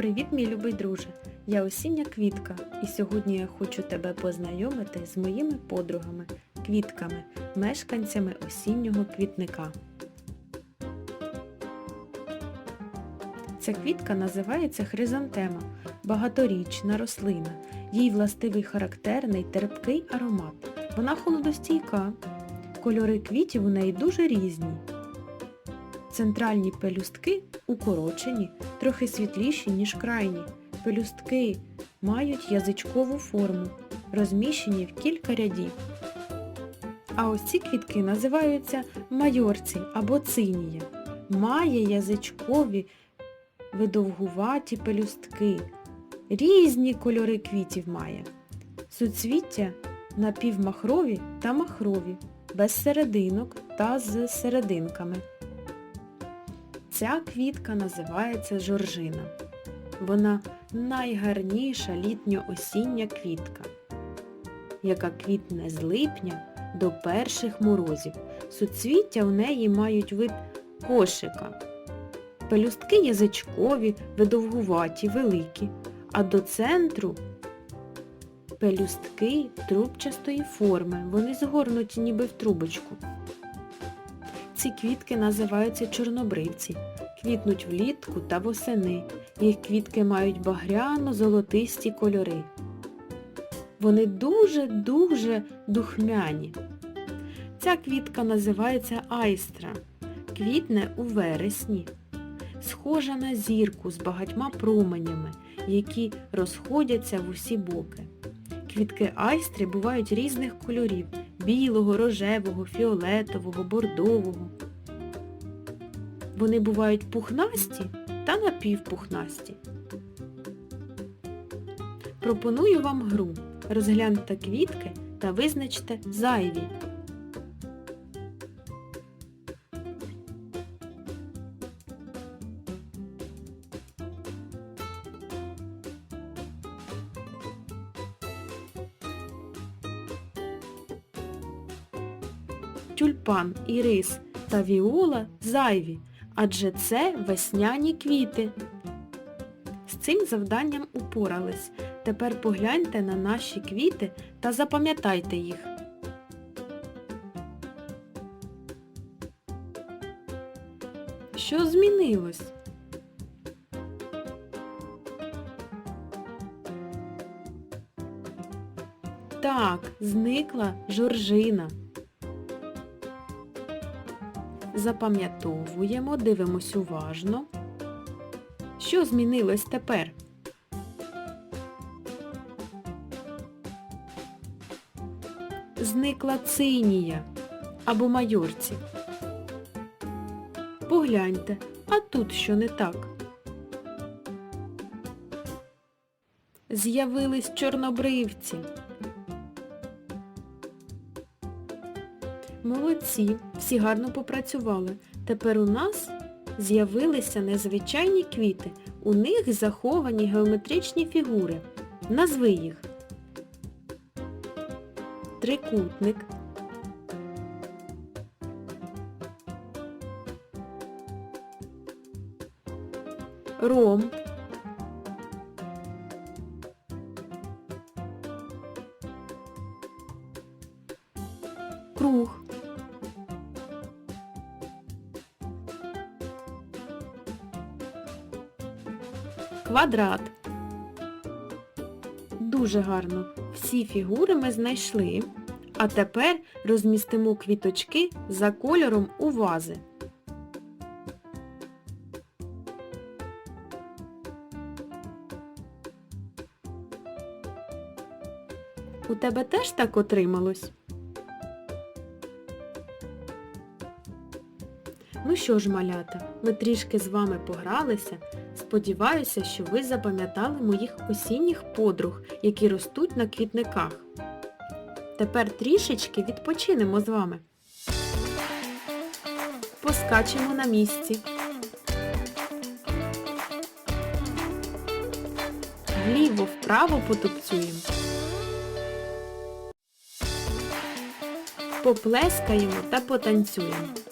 Привіт, мій любий друже! Я осіння квітка, і сьогодні я хочу тебе познайомити з моїми подругами, квітками, мешканцями осіннього квітника. Ця квітка називається хризантема, багаторічна рослина. Їй властивий характерний терпкий аромат. Вона холодостійка. Кольори квітів у неї дуже різні. Центральні пелюстки укорочені, трохи світліші, ніж крайні. Пелюстки мають язичкову форму, розміщені в кілька рядів. А ось ці квітки називаються майорці або цинія. Має язичкові видовгуваті пелюстки. Різні кольори квітів має. Суцвіття напівмахрові та махрові, без серединок та з серединками. Ця квітка називається жоржина. Вона найгарніша літньо-осіння квітка, яка квітне з липня до перших морозів. Суцвіття в неї мають вид кошика. Пелюстки язичкові, видовгуваті, великі, а до центру пелюстки трубчастої форми. Вони згорнуті ніби в трубочку. Ці квітки називаються чорнобривці, квітнуть влітку та восени. Їх квітки мають багряно-золотисті кольори. Вони дуже-дуже духмяні. Ця квітка називається айстра. Квітне у вересні. Схожа на зірку з багатьма променями, які розходяться в усі боки. Квітки айстри бувають різних кольорів білого, рожевого, фіолетового, бордового. Вони бувають пухнасті та напівпухнасті. Пропоную вам гру. Розгляньте квітки та визначте зайві. Тюльпан, ірис та віола зайві, адже це весняні квіти. З цим завданням упорались. Тепер погляньте на наші квіти та запам'ятайте їх. Що змінилось? Так, зникла жоржина. Запам'ятовуємо, дивимось уважно. Що змінилось тепер? Зникла цинія або майорці. Погляньте, а тут що не так? З'явились чорнобривці. Молодці, всі гарно попрацювали. Тепер у нас з'явилися незвичайні квіти. У них заховані геометричні фігури. Назви їх. Трикутник. Ромб. Круг. Квадрат. Дуже гарно. Всі фігури ми знайшли. А тепер розмістимо квіточки за кольором у вази. У тебе теж так отрималось? Ну що ж, малята, ми трішки з вами погралися. Сподіваюся, що ви запам'ятали моїх осінніх подруг, які ростуть на квітниках. Тепер трішечки відпочинемо з вами. Поскачемо на місці. Вліво-вправо потупцюємо. Поплескаємо та потанцюємо.